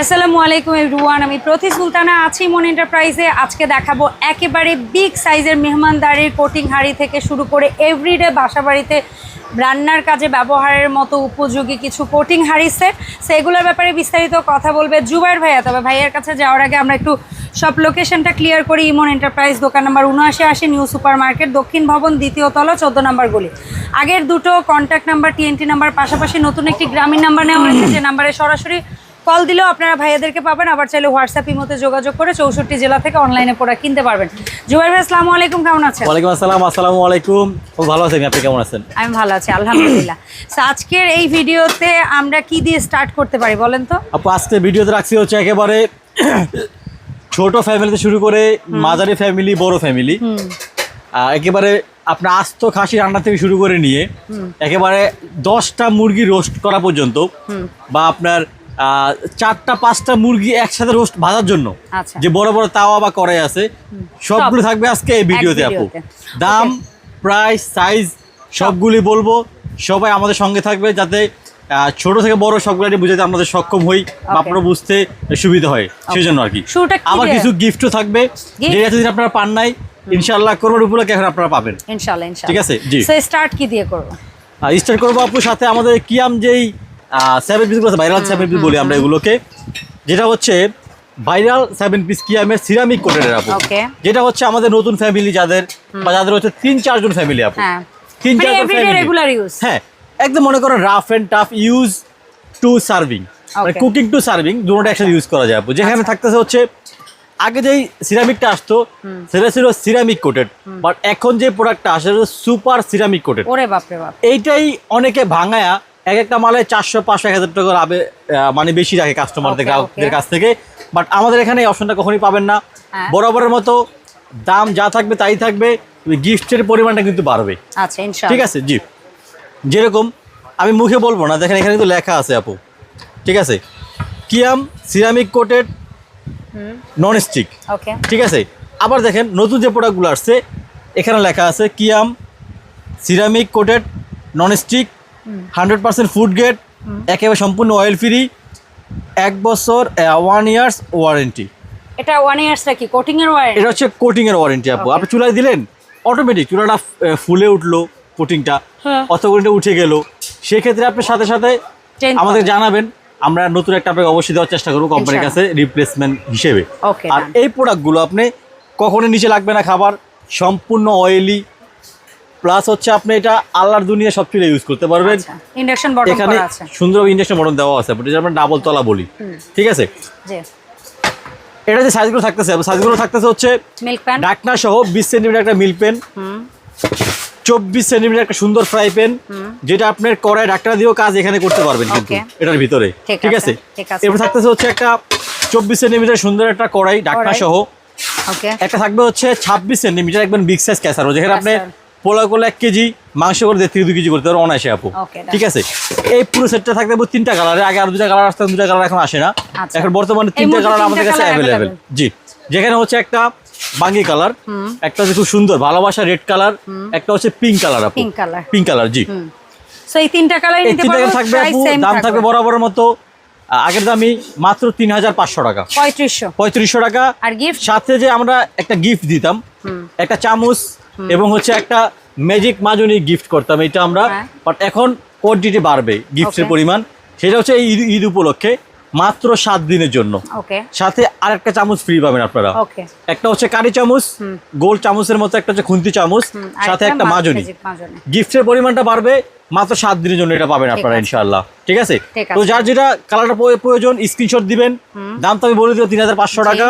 আসসালামু আলাইকুম এভরিওয়ান, আমি প্রতি সুলতানা আছি মন এন্টারপ্রাইজে। আজকে দেখাবো একেবারে বিগ সাইজের মেহমানদারির কোটিং হাড়ি থেকে শুরু করে এভরিডে বাসা বাড়িতে রান্নার কাজে ব্যবহারের মতো উপযোগী কিছু কোটিং হাড়ি সেট। সেগুলোর ব্যাপারে বিস্তারিত কথা বলবে জুবাইর ভাইয়া। তবে ভাইয়ের কাছে যাওয়ার আগে আমরা একটু সব লোকেশনটা ক্লিয়ার করি। ইমন এন্টারপ্রাইজ, দোকান নাম্বার উনআশি আশি, নিউ সুপার মার্কেট দক্ষিণ ভবন, দ্বিতীয় তলা, চোদ্দ নম্বর গলি। আগের দুটো কন্ট্যাক্ট নাম্বার টিএনটি নাম্বার পাশাপাশি নতুন একটি গ্রামীণ নাম্বার নেওয়া হয়েছে। যে নাম্বারে সরাসরি কল দিলেও আপনারা ভাইয়াদেরকে পাবেন আবার চাইলে হোয়াটসঅ্যাপ ইমোতে যোগাযোগ করে চৌষট্টি জেলা থেকে অনলাইনে প্রোডাক্ট কিনতে পারবেন। জুবাইর ভাই আসসালামু আলাইকুম কেমন আছেন? ওয়ালাইকুম আসসালাম আসসালামু আলাইকুম। খুব ভালো আছেন আপনি কেমন আছেন? আমি ভালো আছি আলহামদুলিল্লাহ। আজকের এই ভিডিওতে আমরা কি দিয়ে স্টার্ট করতে পারি বলেন তো? আপু আজকে ভিডিওতে রাখছি হচ্ছে একেবারে ছোট ফ্যামিলিতে শুরু করে মাঝারি ফ্যামিলি বড় ফ্যামিলি একেবারে আপনার আস্ত খাসি রান্না থেকে শুরু করে নিয়ে একেবারে দশটা মুরগি রোস্ট করা পর্যন্ত বা আপনার চারটা পাঁচটা মুরগি একসাথে রোস্ট ভাজার জন্য। আচ্ছা। যে বড় বড় তাওয়া বা কড়াই আছে সবগুলো থাকবে আজকে এই ভিডিওতে আপু। দাম. প্রাইস সাইজ সবগুলি বলব। সবাই আমাদের সঙ্গে থাকবে যাতে ছোট থেকে বড় সবগুলো বুঝাতে আমাদের সক্ষম হই বা আপনারা বুঝতে সুবিধা হয়। সেই জন্য আর কি। আবার কিছু গিফটও থাকবে। Gift? যে এতদিন আপনারা পান নাই ইনশাআল্লাহ করবার উপলক্ষে এখন আপনারা পাবেন। ইনশাল্লাহ ইনশাল্লাহ ঠিক আছে, জি। স্টার্ট কি দিয়ে করব? স্টার্ট করব আপুর সাথে আমাদের কিয়াম যেই সেভেন পিসগুলো আছে ভাইরাল সেভেন পিস বলি আমরা এগুলোকে। যেটা হচ্ছে ভাইরাল সেভেন পিস কি কিয়ামের সিরামিক কোটের আপু। যেটা হচ্ছে আমাদের নতুন ফ্যামিলি যাদের বা যাদের হচ্ছে তিন চারজন ফ্যামিলি আপু। হ্যাঁ। তিন মানে চারজন ইউজ হ্যাঁ একদম মনে করেন rough and tough use to serving মানে কুকিং টু সার্ভিং দুটোটা একসাথে ইউজ করা যায় আপু। যেখানে আচ্ছা। থাকতেছে হচ্ছে আগে যেই সিরামিকটা আসতো সেটা ছিল সিরামিক কোটেড বাট এখন যে প্রোডাক্টটা আসে সুপার সিরামিক কোটেড ওরে বাপ। এইটাই অনেকে ভাঙায়া এক একটা মালে চারশো পাঁচশো এক হাজার টাকা আহ, মানে বেশি রাখে কাস্টমারদের গ্রাহকদের কাছ থেকে। বাট আমাদের এখানে এই অপশনটা কখনোই পাবেন না। হ্যাঁ। বরাবরের মতো দাম যা থাকবে তাই থাকবে গিফটের পরিমাণটা কিন্তু বাড়বে। আচ্ছা ঠিক আছে? জি। যেরকম আমি মুখে বলব না দেখেন এখানে কিন্তু লেখা আছে আপু। ঠিক আছে? Kiam ceramic coated non stick ঠিক আছে? আবার দেখেন নতুন যে প্রোডাক্টগুলো আসছে এখানে লেখা আছে Kiam ceramic coated non stick hundred percent food grade একেবারে সম্পূর্ণ অয়েল ফ্রি এক বছর ওয়ান ইয়ার্স ওয়ারেন্টি এটা ওয়ান ইয়ার্সটা কি? কোটিং এর ওয়ারেন্টি এটা হচ্ছে কোটিংয়ের ওয়ারেন্টি আপু। আপনি চুলায় দিলেন অটোমেটিক চুলাটা ফুলে উঠল কোটিংটা হ্যাঁ। অথবা উঠে গেল। সেক্ষেত্রে আপনি সাথে সাথে আমাদের জানাবেন আমরা নতুন একটা আপনাকে অবশ্যই দেওয়ার চেষ্টা করব কোম্পানির কাছে রিপ্লেসমেন্ট হিসেবে। আর এই প্রোডাক্টগুলো আপনি কখনো নিচে লাগবে না খাবার সম্পূর্ণ অয়েলি প্লাস হচ্ছে আপনি এটা আল্লাহর দুনিয়া সব চুলে ইউজ করতে পারবেন। ইন্ডাকশন বটম এখানে করা আছে। সুন্দর ইন্ডাকশন মডেল দেওয়া আছে যেটা আমরা ডাবল তলা বলি। ঠিক আছে? জি। এটা যে সাইজগুলো থাকতেছে সাইজগুলো থাকতেছে হচ্ছে মিল্ক প্যান ঢাকনা সহ বিশ সেন্টিমিটার একটা মিল্ক পেন হুম। চব্বিশ সেন্টিমিটার একটা সুন্দর ফ্রাই প্যান যেটা আপনার কড়াই ডাক্তার দিয়েও কাজ এখানে করতে পারবেন কিন্তু এটার ভিতরে। ঠিক আছে। এরপর থাকতেছে হচ্ছে একটা চব্বিশ সেন্টিমিটার সুন্দর একটা কড়াই কড়াই। সহ। একটা থাকবে হচ্ছে ছাব্বিশ সেন্টিমিটার একবার বিগ সাইজ ক্যাসারো যেখানে আপনি। পোলা করলে এক কেজি মাংস করে দেড় থেকে দু কেজি করতে পারবেন অনায়াসে আপু। ঠিক আছে? এই পুরো সেটটা থাকবে আপু তিনটা কালারে আগে আর দুটা কালার আসতে দুটা কালার এখন আসে না। আচ্ছা। এখন বর্তমানে তিনটা কালার আমাদের কাছে অ্যাভেলেবেল জি। যেখানে হচ্ছে একটা বাঙ্গি কালার একটা হচ্ছে খুব সুন্দর ভালোবাসা রেড কালার একটা হচ্ছে পিঙ্ক কালার আপু। পিঙ্ক কালার জি। এই তিনটা কালার নিতে পারব থাকবে আপু দাম থাকবে। বরাবরের মতো আগের দামই মাত্র তিন হাজার পাঁচশো টাকা। পঁয়ত্রিশশো। পঁয়ত্রিশশো টাকা। আর গিফট সাথে যে আমরা একটা গিফট দিতাম একটা চামচ এবং হচ্ছে একটা ম্যাজিক মাজনি গিফট করতাম এটা আমরা হ্যাঁ। বাট এখন কোয়ান্টিটি বাড়বে গিফটের পরিমাণ। সেটা হচ্ছে এই ঈদ উপলক্ষে মাত্র সাত দিনের জন্য। সাথে আর একটা চামচ ফ্রি পাবেন আপনারা। একটা হচ্ছে কারি চামচ গোল চামচের মতো একটা হচ্ছে খুন্তি চামচ সাথে একটা মাজনি। গিফটের পরিমাণটা বাড়বে মাত্র সাত দিনের জন্য এটা পাবেন আপনারা আছে। ইনশাআল্লাহ। ঠিক আছে? তো যার যেটা কালারটা প্রয়োজন স্ক্রিনশট দিবেন। দাম তো আমি বলে দিব তিন হাজার পাঁচশো টাকা।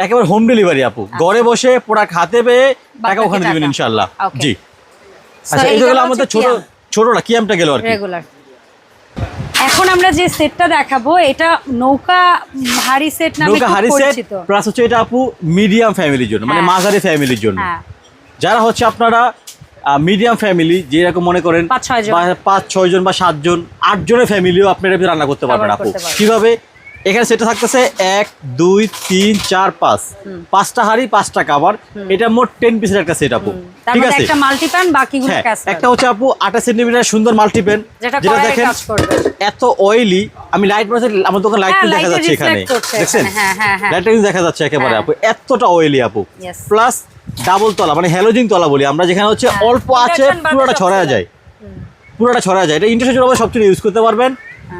একেবারে হোম ডেলিভারি আপু। ঘরে বসে প্রোডাক্ট হাতে পেয়ে টাকা ওখানে দিবেন। ইনশাআল্লাহ। জি। আচ্ছা এটা হলো আমাদের ছোট। ছোটটা কিয়ামটা গেল আর কি। রেগুলার এখন আমরা যে সেটটা দেখাবো এটা নৌকা হাড়ি সেট নামে নৌকা হারি সেট প্লাস হচ্ছে এটা আপু মিডিয়াম ফ্যামিলির জন্য মানে হ্যাঁ। মাঝারি ফ্যামিলির জন্য। হ্যাঁ। যারা হচ্ছে আপনারা মিডিয়াম ফ্যামিলি যেরকম মনে করেন পাঁচ, ছয় জন। বা সাতজন আট জনের ফ্যামিলিও আপনারা রান্না করতে পারবেন আপু। কীভাবে? এখানে সেটা থাকতেছে এক দুই তিন চার পাঁচ। পাঁচটা হাড়ি পাঁচটা কাবার। এটা মোট টেন পিসের একটা সেট আপু ঠিক আছে? একটা মাল্টিপ্যান বাকিগুলো হ্যাঁ একটা হচ্ছে আপু আঠাশ সেন্টিমিটার সুন্দর মাল্টিপেন যেটা দেখেন এত অয়েলি আমি লাইট মারছি আমার দোকান লাইট হ্যাঁ, দেখা যাচ্ছে এখানে। দেখছেন? এখানে, হ্যাঁ, হ্যাঁ, হ্যাঁ। দেখা যাচ্ছে একেবারে হ্যাঁ। আপু। এতটা অয়েলি আপু। প্লাস ডাবল তলা মানে হ্যালোজিং তলা বলি আমরা যেখানে হচ্ছে হ্যাঁ, অল্প আছে পুরোটা চলে। যায়। পুরোটা ছড়ায় যায়। এটা ইন্টারনেট সবচেয়ে ইউজ করতে পারবেন।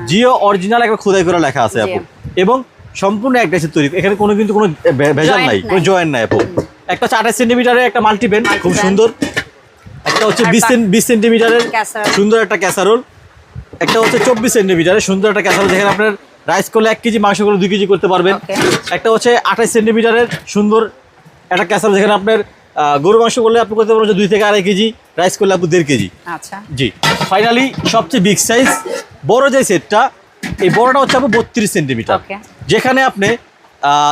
জিও অরিজিনাল একটা খোদাই করে লেখা আছে। আপু। এবং সম্পূর্ণ এক ড্রেসের তৈরি। এখানে কোনো কিন্তু কোনো ভেজাল নাই কোনো। জয়েন্ট নাই আপু। একটা হচ্ছে আঠাশ সেন্টিমিটারের একটা মাল্টিপেন খুব সুন্দর। একটা হচ্ছে বিশ বিশ সেন্টিমিটারের সুন্দর একটা ক্যাসারোল। একটা হচ্ছে চব্বিশ সেন্টিমিটারের সুন্দর একটা ক্যাসারোল যেখানে আপনার রাইস করলে এক কেজি মাংস করলে দুই কেজি করতে পারবেন। একটা হচ্ছে আঠাশ সেন্টিমিটারের সুন্দর একটা ক্যাসারোল যেখানে আপনার গরু মাংস করলে আপনি করতে পারবেন দুই থেকে আড়াই কেজি রাইস করলে আপনি দেড় কেজি। আচ্ছা। জি। ফাইনালি সবচেয়ে বিগ সাইজ বড় যে সেটটা এই বড়টা হচ্ছে আপনি বত্রিশ সেন্টিমিটার যেখানে আপনি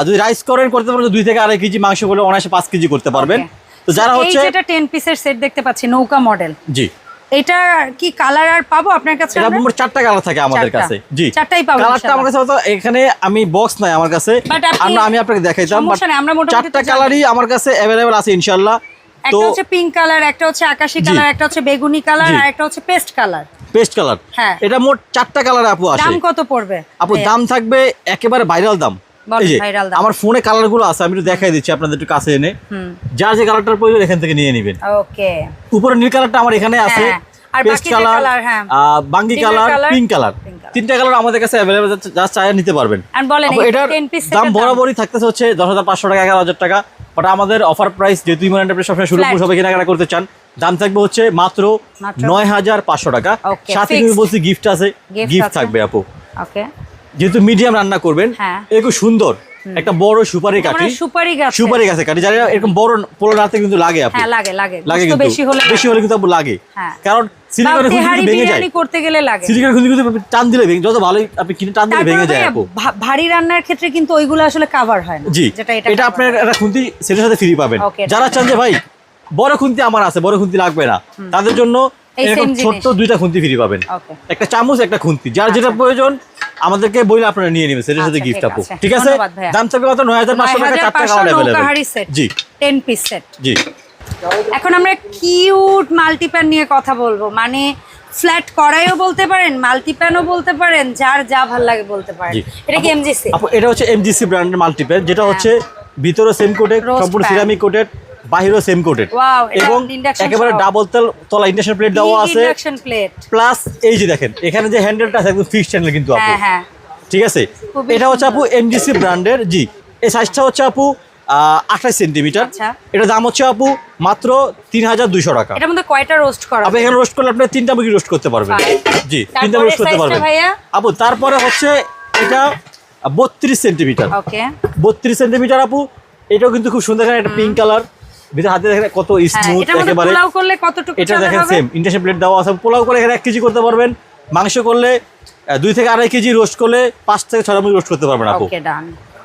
যদি রাইস করেন করতে পারবেন দুই থেকে আড়াই কেজি মাংস করলে অনায়াসে পাঁচ কেজি করতে পারবেন। তো যারা হচ্ছে টেন পিসের সেট দেখতে পাচ্ছি নৌকা মডেল জি। এটা কি কালার আর পাবো আপনার কাছে এটা আমরা? মোট চারটা কালার থাকে আমাদের কাছে। জি। চারটাই পাবো কালারটা আমার কাছে হয়তো এখানে আমি বক্স নাই আমার কাছে। আমরা আমি আপনাকে দেখাইতাম চারটা কালারই আমার কাছে অ্যাভেলেবেল আছে ইনশাআল্লাহ তো একটা হচ্ছে পিঙ্ক কালার একটা হচ্ছে আকাশি কালার একটা হচ্ছে বেগুনি কালার আর একটা হচ্ছে পেস্ট কালার পেস্ট কালার হ্যাঁ। এটা মোট চারটা কালার আপু আছে দাম কত পড়বে? আপু দাম থাকবে একেবারে ভাইরাল দাম। আমার ফোনে কালারগুলো আছে আমি একটু দেখাই দিচ্ছি আপনাদের একটু কাছে এনে। যার যে কালারটার প্রয়োজন এখান থেকে নিয়ে নেবেন। ওকে উপরে নীল কালারটা আমার এখানে আছে হ্যাঁ, পেস্ট কালার হ্যাঁ। বাঙ্গি কালার পিঙ্ক কালার তিনটা কালার আমাদের কাছে অ্যাভেলেবেল যা চায় নিতে পারবেন। এটার দাম বরাবরই থাকতেছে হচ্ছে দশ হাজার পাঁচশো টাকা এগারো হাজার টাকা। বাট আমাদের অফার প্রাইস যেহেতু ইমান এন্টারপ্রাইজ সবসময় শুরু। সবাই কেনাকাটা করতে চান দাম থাকবে হচ্ছে মাত্র? নয় হাজার পাঁচশো টাকা। সাথে। বলছি গিফট আছে গিফট থাকবে আপু। ওকে যেহেতু মিডিয়াম রান্না করবেন হ্যাঁ। সুন্দর। একটা বড় সুপারি কাঠি। সুপারি গাছ। সুপারি গাছে কাঠি যারা এরকম বড় পোলো রাতে কিন্তু লাগে আপু। হ্যাঁ লাগে লাগে। লাগে কিন্তু। বেশি হলে বেশি হলে কিন্তু লাগে। হ্যাঁ। কারণ সিলিকনের খুঁজি কিন্তু ভেঙে যায়। করতে গেলে লাগে। সিলিকনের খুঁজি কিন্তু আপনি টান দিলে ভেঙে যত ভালোই আপনি কিনে টান দিলে ভেঙে যায় আপু। ভারী রান্নার ক্ষেত্রে কিন্তু ওইগুলো আসলে কভার হয় না। জি। যেটা এটা এটা আপনার একটা খুন্তি সেটার সাথে ফ্রি পাবেন। যারা চান যে ভাই বড় খুন্তি আমার আছে বড় খুন্তি লাগবে না। তাদের জন্য এরকম ছোট্ট দুইটা খুন্তি ফ্রি পাবেন। একটা চামচ একটা খুন্তি। যার যেটা প্রয়োজন আমাদেরকে বইলে আপনারা নিয়ে নেবেন সেটার সাথে আচ্ছা, গিফট আপু। ঠিক আছে? দাম থাকবে মাত্র নয় হাজার পাঁচশো টাকা চারটা 9500 কালার অ্যাভেলেবেল জি। 10 পিস সেট জি। এখন আমরা কিউট মাল্টিপ্যান নিয়ে কথা বলব। মানে ফ্ল্যাট কড়াইও বলতে পারেন মাল্টিপ্যানও বলতে পারেন যার যা ভালো লাগে বলতে পারেন। এটা কি এমজিসি আপু এটা হচ্ছে এমজিসি ব্র্যান্ডের মাল্টিপ্যান যেটা হ্যাঁ। হচ্ছে ভিতরে সেম কোটেড সম্পূর্ণ সিরামিক কোটেড বাহিরেও সেম কোটেড এবং একেবারে ডাবল তেল তলা ইন্ডাকশন প্লেট দেওয়া আছে। ইন্ডাকশন প্লেট প্লাস এই যে দেখেন এখানে যে হ্যান্ডেলটা আছে একদম ফিক্সড হ্যান্ডেল কিন্তু আপু। হ্যাঁ হ্যাঁ। ঠিক আছে? এটা হচ্ছে আপু এমজিসি ব্র্যান্ডের জি। এই সাইজটা হচ্ছে আপু আঠাশ সেন্টিমিটার আচ্ছা। এটার দাম হচ্ছে আপু মাত্র তিন হাজার দুইশো টাকা। এটার মধ্যে কয়টা রোস্ট করা আপনি এখানে রোস্ট করলে আপনি তিনটা মুরগি রোস্ট করতে পারবেন। জি তিনটা রোস্ট করতে পারবেন। আপু তারপরে হচ্ছে এটা বত্রিশ সেন্টিমিটার বত্রিশ সেন্টিমিটার আপু এটাও কিন্তু খুব সুন্দর একটা পিঙ্ক কালার ভিতরে হাতে দেখেন কত হ্যাঁ স্মুথ একেবারে। পোলাও করলে কতটুকু এটা দেখেন সেম প্লেট দেওয়া আছে। পোলাও করে এখানে এক কেজি করতে পারবেন। মাংস করলে দুই থেকে আড়াই কেজি রোস্ট করলে পাঁচ থেকে ছয় মুরগি রোস্ট করতে পারবেন আপু।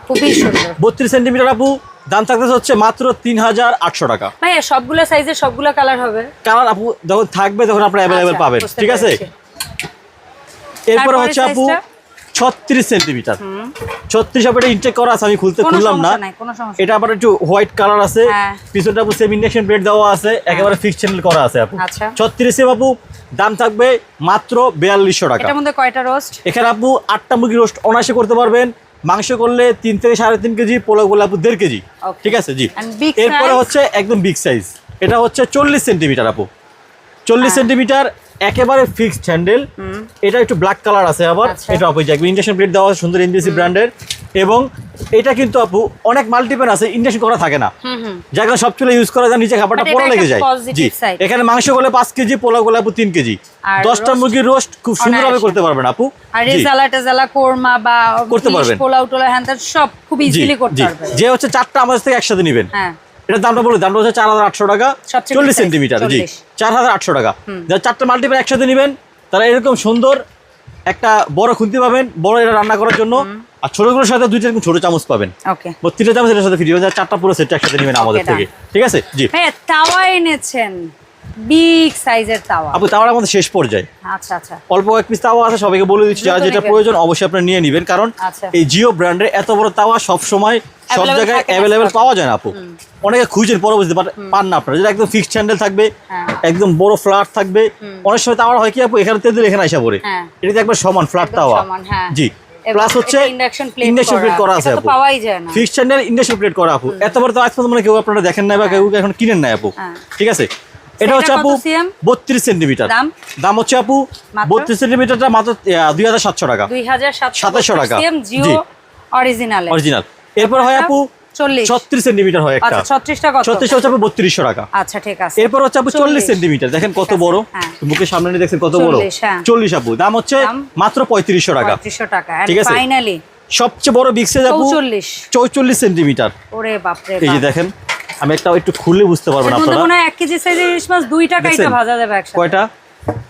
খুবই সুন্দর। বত্রিশ সেন্টিমিটার আপু দাম থাকতেছে হচ্ছে মাত্র তিন হাজার আটশো টাকা। ভাইয়া সবগুলো সাইজের সবগুলো কালার হবে। কালার আপু যখন থাকবে তখন আপনার অ্যাভেলেবেল আচ্ছা, পাবেন। ঠিক আছে? এরপরে হচ্ছে আপু ছত্রিশ সেন্টিমিটার। ছত্রিশ এটা ইনটেক করা আছে আমি খুলতে খুললাম না। এটা আবার একটু হোয়াইট কালার আছে। হ্যাঁ। পিছনটা আপু সেম ইন্ডাকশন প্লেট দেওয়া আছে একেবারে ফিক্সড চ্যানেল করা আছে আপু। আচ্ছা। ছত্রিশে বাবু দাম থাকবে মাত্র বিয়াল্লিশশো টাকা। এটার মধ্যে কয়টা রোস্ট এখানে আপু আটটা মুরগি রোস্ট অনায়াসে করতে পারবেন। মাংস করলে তিন থেকে সাড়ে তিন কেজি পোলাও করলে আপু দেড় কেজি। ঠিক আছে? জি। এরপরে হচ্ছে একদম বিগ সাইজ এটা হচ্ছে চল্লিশ সেন্টিমিটার আপু। চল্লিশ হ্যাঁ। সেন্টিমিটার একেবারে ফিক্সড হ্যান্ডেল এটা একটু ব্ল্যাক কালার আছে আবার। আচ্ছা। এটা আপু যাক ইন্ডাকশন প্লেট দেওয়া আছে সুন্দর এনবিসি ব্র্যান্ডের এবং এটা কিন্তু আপু অনেক মাল্টিপেন আছে ইন্ডাকশন করা থাকে না। যাকে সব চুলে ইউজ করা যায় নিচে খাবারটা পড়া লেগে যায়। জি। এখানে মাংস করলে পাঁচ কেজি পোলাও করলে আপু তিন কেজি। দশটা মুরগির রোস্ট খুব সুন্দরভাবে। করতে পারবেন আপু। আর রেজালা টেজালা কোরমা বা করতে পারবেন। পোলাও টোলাও হ্যান সব খুব ইজিলি করতে জি। পারবে যে হচ্ছে চারটা আমাদের থেকে একসাথে নেবেন। হ্যাঁ। এটার দামটা বলি দামটা হচ্ছে চার হাজার আটশো টাকা চল্লিশ সেন্টিমিটার জি। 40 চার হাজার আটশো টাকা। যারা চারটা মাল্টিপ্যান একসাথে নেবেন তারা এরকম সুন্দর একটা বড় খুন্তি পাবেন বড় এটা রান্না করার জন্য। আর ছোটগুলোর সাথে দুইটা এরকম ছোট চামচ পাবেন। ওকে। বত্রিশটা চামচ এটার সাথে ফ্রি হবে চারটা পুরো সেট একসাথে নেবেন আমাদের থেকে। ঠিক আছে? জি। হ্যাঁ তাওয়া এনেছেন। বিগ সাইজের তাওয়া। আপু তাওয়ার আমাদের শেষ পর্যায়ে। আচ্ছা আচ্ছা। অল্প কয়েক পিস তাওয়া আছে সবাইকে বলে দিচ্ছি যারা যেটা প্রয়োজন অবশ্যই আপনারা নিয়ে নেবেন কারণ আচ্ছা। এই জিও ব্র্যান্ডের এত বড় তাওয়া সব সময় সব জায়গায় অ্যাভেলেবেল পাওয়া যায় না আপু। অনেকে খুঁজেন পরবর্তীতে পান না আপনারা। যেটা একদম ফিক্সড হ্যান্ডেল থাকবে হ্যাঁ। একদম বড় ফ্ল্যাট থাকবে। অনেক সময় তাওয়া হয় কি আপু এখানে তেল এখানে আসা পড়ে। হ্যাঁ। এটা একবার সমান ফ্ল্যাট তাওয়া। হ্যাঁ। জি। প্লাস হচ্ছে ইন্ডাকশন প্লেট করা। আছে আপু। পাওয়াই যায় না। ফিক্সড হ্যান্ডেল ইন্ডাকশন প্লেট করা আপু। এত বড় তো আজ পর্যন্ত মানে কেউ আপনারা দেখেন না বা কেউ এখন কিনেন না আপু। ঠিক আছে? এটা হচ্ছে আপু বত্রিশ সেন্টিমিটার। দাম? হচ্ছে আপু বত্রিশ সেন্টিমিটারটা মাত্র দুই হাজার সাতশো টাকা। দুই হাজার সাতাশশো টাকা। Original original. এরপর হয় আপু ছত্রিশ সেন্টিমিটার হয় একটা। আচ্ছা ছত্রিশ হচ্ছে আপু বত্রিশশো টাকা। আচ্ছা ঠিক আছে। এরপর হচ্ছে আপু চল্লিশ সেন্টিমিটার। দেখেন কত বড়। হ্যাঁ। মুখের সামনে নিয়ে দেখছেন কত বড়। 40, হ্যাঁ। চল্লিশ আপু। দাম হচ্ছে মাত্র পঁয়ত্রিশশো টাকা। টাকা। ঠিক আছে। ফাইনালি সবচেয়ে বড় আপু চৌচল্লিশ। চৌচল্লিশ সেন্টিমিটার। ওরে বাপরে এই যে দেখেন। আমি একটা একটু খুলে বুঝতে পারবেন না আপনারা। মনে হয় কেজি সাইজের ইলিশ মাছ? ভাজা যাবে একসাথে। কয়টা?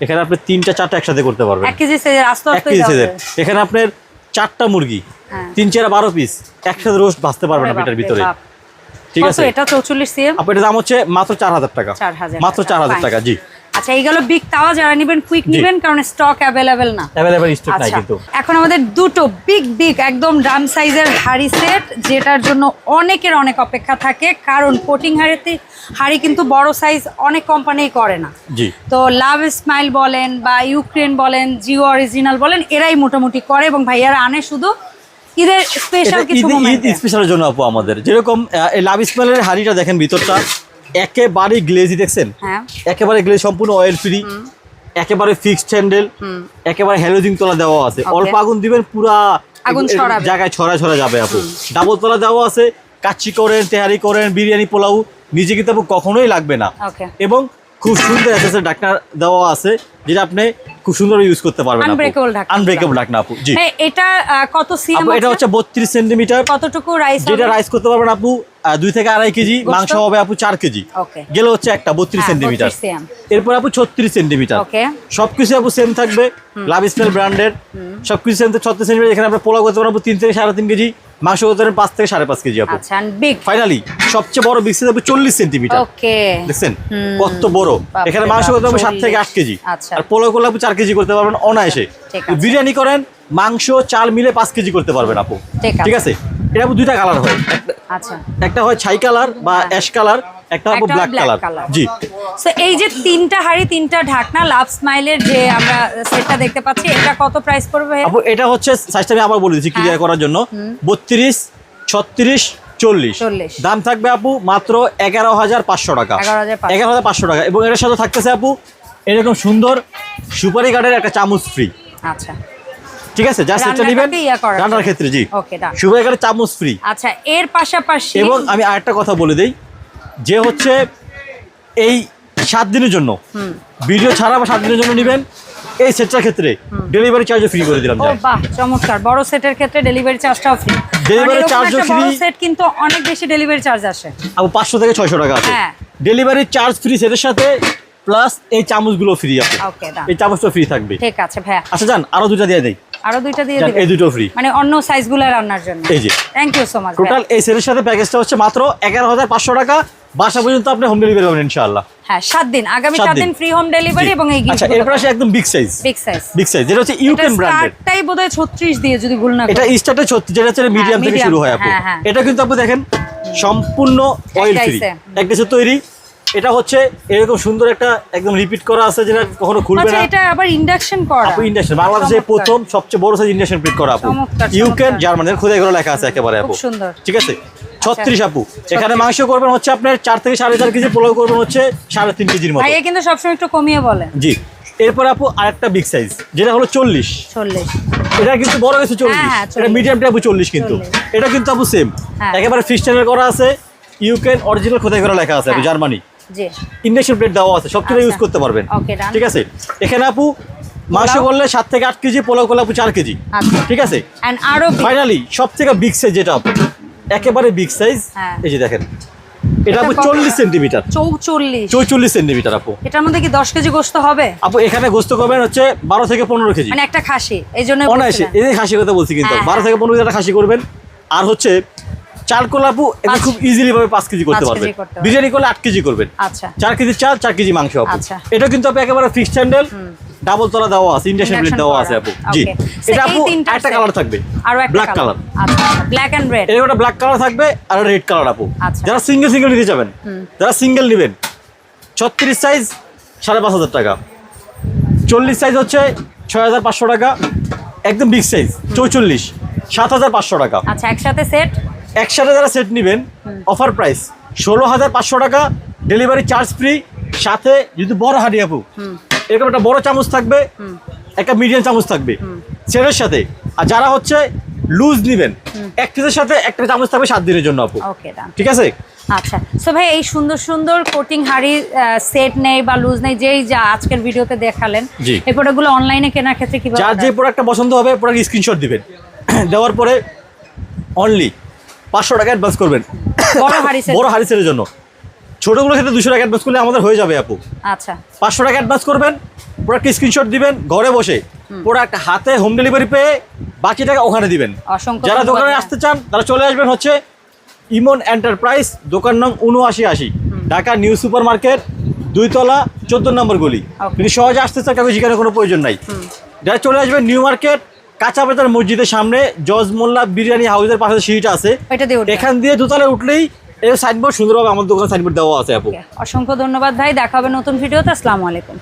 এখানে আপনি তিনটা চারটা একসাথে করতে পারবেন। এক কেজি সাইজের আস্তে আস্তে কেজি সাইজের। এখানে আপনার চারটা মুরগি হ্যাঁ। তিন চার বারো পিস একসাথে রোস্ট ভাজতে পারবেন আপনি এটার ভিতরে। ঠিক আছে? এটা? চৌচল্লিশ সিএম? আপনার দাম হচ্ছে মাত্র চার হাজার টাকা। চার হাজার মাত্র টাকা, চার হাজার fine. টাকা জি। আচ্ছা এইগুলো বিগ তাওয়া যারা নেবেন কুইক। নেবেন কারণ স্টক অ্যাভেলেবেল না। অ্যাভেলেবেল স্টক নাই আচ্ছা কিন্তু। এখন আমাদের দুটো বিগ বিগ একদম ড্রাম সাইজের হাড়ি সেট যেটার জন্য অনেকের অনেক অপেক্ষা থাকে। কারণ কোটিং হাড়িতে হাড়ি কিন্তু বড় সাইজ অনেক কোম্পানি করে না। জি। তো লাভ স্মাইল বলেন বা ইউক্রেন বলেন জিও অরিজিনাল বলেন এরাই মোটামুটি করে এবং ভাইয়ারা আনে শুধু। ঈদের স্পেশাল কিছু ঈদ স্পেশালের জন্য আপু আমাদের। যেরকম এই লাভ স্মেলের হাড়িটা দেখেন ভিতরটা। একেবারে গ্লেজি দেখছেন? হ্যাঁ। একেবারে গ্লেজ সম্পূর্ণ অয়েল ফ্রি একেবারে ফিক্সড হ্যান্ডেল একেবারে হ্যালোজিং তলা দেওয়া আছে। অল্প আগুন দিবেন পুরা আগুন ছড়াবে। জায়গায় ছড়া ছড়া যাবে আপু। ডাবল তলা দেওয়া আছে কাচ্চি করেন তেহারি করেন বিরিয়ানি পোলাও নিজে কিন্তু আপু কখনোই লাগবে না। এবং খুব সুন্দর এসএস ঢাকনা দেওয়া আছে যেটা আপনি খুব সুন্দর ইউজ করতে পারবেন Unbreakable ঢাকনা। আনব্রেকেবল ঢাকনা আপু জি। হ্যাঁ এটা কত সিএম আপু এটা হচ্ছে বত্রিশ সেন্টিমিটার কতটুকু রাইস যেটা রাইস করতে পারবেন আপু দুই থেকে আড়াই কেজি মাংস হবে আপু চার কেজি। গেলে হচ্ছে একটা বত্রিশ হ্যাঁ, সেন্টিমিটার। এরপর আপু ছত্রিশ সেন্টিমিটার। সবকিছু আপু সেম থাকবে লাভ স্মেল ব্র্যান্ডের সবকিছু সেম ছত্রিশ সেন্টিমিটার। এখানে আপনার পোলা করতে পারেন আপু তিন থেকে সাড়ে তিন কেজি মাংস করতে পারেন পাঁচ থেকে সাড়ে পাঁচ কেজি আপু। আচ্ছা ফাইনালি সবচেয়ে বড় বিগ আপু চল্লিশ সেন্টিমিটার। দেখছেন? কত বড়। এখানে মাংস করতে হবে সাত থেকে আট কেজি। আচ্ছা। আর পোলাও করলে আপু চার কেজি করতে পারবেন অনায়াসে। বিরিয়ানি করেন মাংস চাল মিলে পাঁচ কেজি করতে পারবেন আপু। ঠিক আছে। এটা আপু দুইটা কালার হয়। আচ্ছা। একটা হয় ছাই কালার বা হ্যাঁ। অ্যাশ কালার একটা একটা ব্ল্যাক কালার। জি। সো এই যে তিনটা হাড়ি তিনটা ঢাকনা লাভ স্মাইলের যে আমরা সেটটা দেখতে পাচ্ছি এটা কত প্রাইস পড়বে এটা হচ্ছে সাইজটা আমি আবার বলে দিচ্ছি ক্লিয়ার। করার জন্য। বত্রিশ ছত্রিশ চল্লিশ। 40 দাম থাকবে আপু মাত্র এগারো হাজার পাঁচশো টাকা। 11,500 এগারো হাজার পাঁচশো টাকা। এবং এটার সাথে থাকতেছে আপু এরকম সুন্দর সুপারি কাঠের একটা চামচ ফ্রি আচ্ছা। ঠিক আছে যা সেটা রান্নার নেবেন রান্নার ক্ষেত্রে জি. সুপারি কাঠের চামচ ফ্রি আচ্ছা এর পাশাপাশি এবং আমি আরেকটা কথা বলে দেই যে হচ্ছে এই সাত দিনের জন্য ভিডিও ছাড়া বা সাত দিনের জন্য নেবেন এই সেটটার ক্ষেত্রে ডেলিভারি চার্জও ফ্রি করে দিলাম বাহ চমৎকার। বড় সেটের ক্ষেত্রে ডেলিভারি চার্জটাও ফ্রি Delivery charge ও বড় সেট কিন্তু অনেক বেশি ডেলিভারি চার্জ আসে। আপু পাঁচশো থেকে ছয়শো টাকা আছে। হ্যাঁ। ডেলিভারি চার্জ ফ্রি সেটার সাথে প্লাস এই চামচগুলো ফ্রি আছে। এই চামচটা ফ্রি থাকবে। ঠিক আছে ভাইয়া। আচ্ছা যান আরও দুটা দিয়ে দেই। আরও দুইটা দিয়ে দিবেন। এই দুটো ফ্রি মানে অন্য সাইজগুলো রান্নার জন্য। এই যে। Thank you so much total এই সেটের সাথে প্যাকেজটা হচ্ছে মাত্র এগারো হাজার পাঁচশো টাকা। বাসা পর্যন্ত আপনি হোম ডেলিভারি পাবেন ইনশাআল্লাহ। হ্যাঁ সাত দিন। আগামী সাত সাত দিন। দিন ফ্রি হোম ডেলিভারি এবং এই আচ্ছা এরপর আসে একদম big size big size big size যেটা হচ্ছে স্টার্টটাই বোধহয় 36 দিয়ে যদি ভুল না এটা। স্টার্টে ছত্রিশ যেটা হচ্ছে মিডিয়াম থেকে medium, শুরু হয় আপু। হ্যাঁ, হ্যাঁ। এটা কিন্তু আপু দেখেন সম্পূর্ণ অয়েল ফ্রি। এক তৈরি এটা হচ্ছে এরকম সুন্দর একটা একদম রিপিট করা আছে যেটা কখনো খুলবে আচ্ছা না। এটা আবার ইন্ডাকশন করা। আপু ইন্ডাকশন বাংলাদেশে প্রথম সবচেয়ে বড় সাইজ ইন্ডাকশন প্রিন্ট করা আপু। চমৎকার। জার্মানির খোদাই করে লেখা আছে একেবারে আপু। খুব সুন্দর। ঠিক আছে? ছত্রিশ আপু। এখানে মাংস করবেন হচ্ছে আপনার চার থেকে সাড়ে চার কেজি পোলাও করবেন হচ্ছে সাড়ে তিন কেজির মতো। কিন্তু সবসময় একটু কমিয়ে বলে জি। এরপর আপু আরেকটা বিগ সাইজ যেটা হলো চল্লিশ। চল্লিশ। এটা কিন্তু বড় গেছে চল্লিশ। হ্যাঁ, এটা 40 মিডিয়ামটা আপু চল্লিশ কিন্তু। এটা কিন্তু আপু সেম হ্যাঁ। একেবারে ফিস্টেনের করা আছে। ইউক্রেন অরিজিনাল খোদাই করা লেখা আছে হ্যাঁ। জার্মানি। জি। ইন্ডাকশন প্লেট দেওয়া আছে সব কিছু আচ্ছা। ইউজ করতে পারবেন। ঠিক আছে? এখানে আপু মাংস? করলে সাত থেকে আট কেজি পোলাও করলে আপু চার কেজি। আচ্ছা। ঠিক আছে। ফাইনালি সব থেকে বিগ সাইজ যেটা আপু একেবারে বিগ সাইজ হ্যাঁ। এই যে দেখেন। এটা আপু চল্লিশ সেন্টিমিটার চৌচল্লিশ। চৌচল্লিশ সেন্টিমিটার আপু। এটার মধ্যে কি দশ কেজি গোস্ত হবে? আপু এখানে গোস্ত করবেন হচ্ছে বারো থেকে পনেরো কেজি। মানে একটা খাসি এই জন্য অনায়াসে এই খাসি কথা বলছি কিন্তু হ্যাঁ, বারো। থেকে পনেরো কেজি একটা খাসি করবেন। আর হচ্ছে চাল করলে আপু এটা খুব ইজিলি ভাবে পাঁচ কেজি করতে পারবেন। বিরিয়ানি করলে আট কেজি করবেন। আচ্ছা। চার কেজি চাল চার কেজি মাংস আপু। আচ্ছা। এটা কিন্তু আপু একেবারে ফিক্সড হ্যান্ডেল ডাবল তলা দেওয়া আছে ইন্ডাকশন প্লেট দেওয়া আছে আপু। জি। এটা আপু একটা কালার থাকবে। আর একটা ব্ল্যাক কালার আচ্ছা ব্ল্যাক এন্ড রেড একটা ব্ল্যাক কালার থাকবে আর রেড কালার আপু। আচ্ছা। যারা সিঙ্গেল সিঙ্গেল নিতে যাবেন যারা সিঙ্গেল নেবেন ছত্রিশ সাইজ সাড়ে পাঁচ হাজার টাকা। চল্লিশ সাইজ হচ্ছে ছয় হাজার পাঁচশো টাকা একদম বিগ সাইজ চৌচল্লিশ সাত হাজার পাঁচশো টাকা। আচ্ছা একসাথে সেট একসাথে যারা সেট নেবেন অফার প্রাইস ষোলো হাজার পাঁচশো টাকা ডেলিভারি চার্জ ফ্রি সাথে যদি বড় হাঁড়ি আপু এরকম একটা বড় চামচ থাকবে একটা মিডিয়াম চামচ থাকবে। সেটের সাথে। আর যারা হচ্ছে লুজ নেবেন এক পিসের সাথে একটা চামচ থাকবে সাত দিনের জন্য আপু। ঠিক আছে? আচ্ছা। সো ভাই এই সুন্দর সুন্দর কোটিং হাড়ির সেট নেই বা লুজ নেই যেই যা আজকের ভিডিওতে দেখালেন। এই প্রোডাক্টগুলো অনলাইনে কেনার ক্ষেত্রে কীভাবে যার যে প্রোডাক্টটা পছন্দ হবে প্রোডাক্ট স্ক্রিনশট দিবেন। দেওয়ার পরে অনলি পাঁচশো টাকা অ্যাডভান্স করবেন। বড় সেটের জন্য। ছোটোগুলোর ক্ষেত্রে দুশো টাকা অ্যাডভান্স করলে আমাদের হয়ে যাবে আপু। আচ্ছা। পাঁচশো টাকা অ্যাডভান্স করবেন প্রোডাক্ট স্ক্রিনশট দিবেন ঘরে বসে প্রোডাক্ট হাতে হোম ডেলিভারি পেয়ে বাকি টাকা ওখানে দিবেন। যারা দোকানে আসতে চান তারা চলে আসবেন হচ্ছে ইমন এন্টারপ্রাইজ দোকান নং উনআশি আশি ঢাকা নিউ সুপার মার্কেট দুইতলা চোদ্দ নম্বর গলি. যদি সহজে আসতে চান কাউকে সেখানে কোনো প্রয়োজন নাই। যারা চলে আসবেন নিউ মার্কেট কাঁচা বাজার মসজিদের সামনে জজ মোল্লা বিরিয়ানি হাউসের পাশে সিট সিঁড়িটা আছে এখান দিয়ে দোতলায় উঠলেই এই সাইনবোর্ড সুন্দরভাবে আমার দোকানে সাইনবোর্ড দেওয়া আছে আপু অসংখ্য ধন্যবাদ ভাই দেখা হবে নতুন ভিডিওতে আসসালামু আলাইকুম।